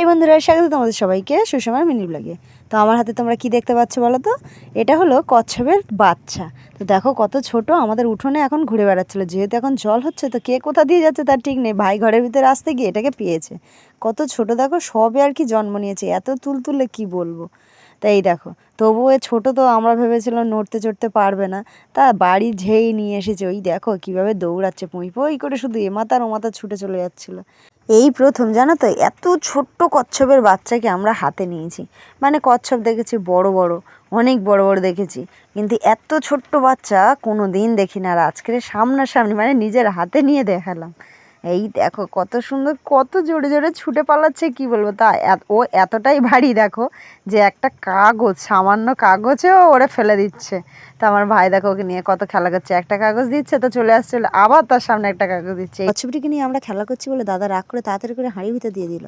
High বন্ধুরা, স্বাগত তোমাদের সবাইকে সুষমার মিনি ব্লগে তো আমার হাতে তোমরা কি দেখতে পাচ্ছ বলো তো? এটা হলো কচ্ছপের বাচ্চা। তো দেখো কত ছোট, আমাদের উঠোনে এখন ঘুরে বেড়াচ্ছিলো। যেহেতু এখন জল হচ্ছে, তো কে কোথা দিয়ে যাচ্ছে তার ঠিক নেই। ভাই ঘরের ভিতরে আসতে গিয়ে এটাকে পেয়েছে। কত ছোট, দেখো সবে আর কি জন্ম নিয়েছে। এত তুলতুলে কি বলব? তাই দেখো, তবুও এ ছোটো তো আমরা ভেবেছিলাম নড়তে চড়তে পারবে না। তা বাড়ি ঝেই নিয়ে এসেছে, ওই দেখো কীভাবে দৌড়াচ্ছে। পুঁই পুঁই করে শুধু এ মাথার ও মাথা ছুটে চলে যাচ্ছিল। এই প্রথম, জানো তো, এত ছোট্ট কচ্ছপের বাচ্চাকে আমরা হাতে নিয়েছি। মানে কচ্ছপ দেখেছি বড় বড়, অনেক বড় বড় দেখেছি। কিন্তু এত ছোট্ট বাচ্চা কোনো দিন দেখি না আর আজকের সামনাসামনি মানে নিজের হাতে নিয়ে দেখালাম। এই দেখো কত সুন্দর, কত জোরে জোরে ছুটে পালাচ্ছে, কি বলব তা? ও এতটাই ভারী, দেখো, যে একটা কাগজ, সামান্য কাগজেও ওরে ফেলে দিচ্ছে। তা আমার ভাই, দেখো, ওকে নিয়ে কত খেলা করছে। একটা কাগজ দিচ্ছে, তো চলে আসছে, আবার তার সামনে একটা কাগজ দিচ্ছে। কচ্ছপটিকে নিয়ে আমরা খেলা করছি বলে দাদা রাগ করে তাড়াতাড়ি করে হাঁড়ি ভিতর দিয়ে দিল।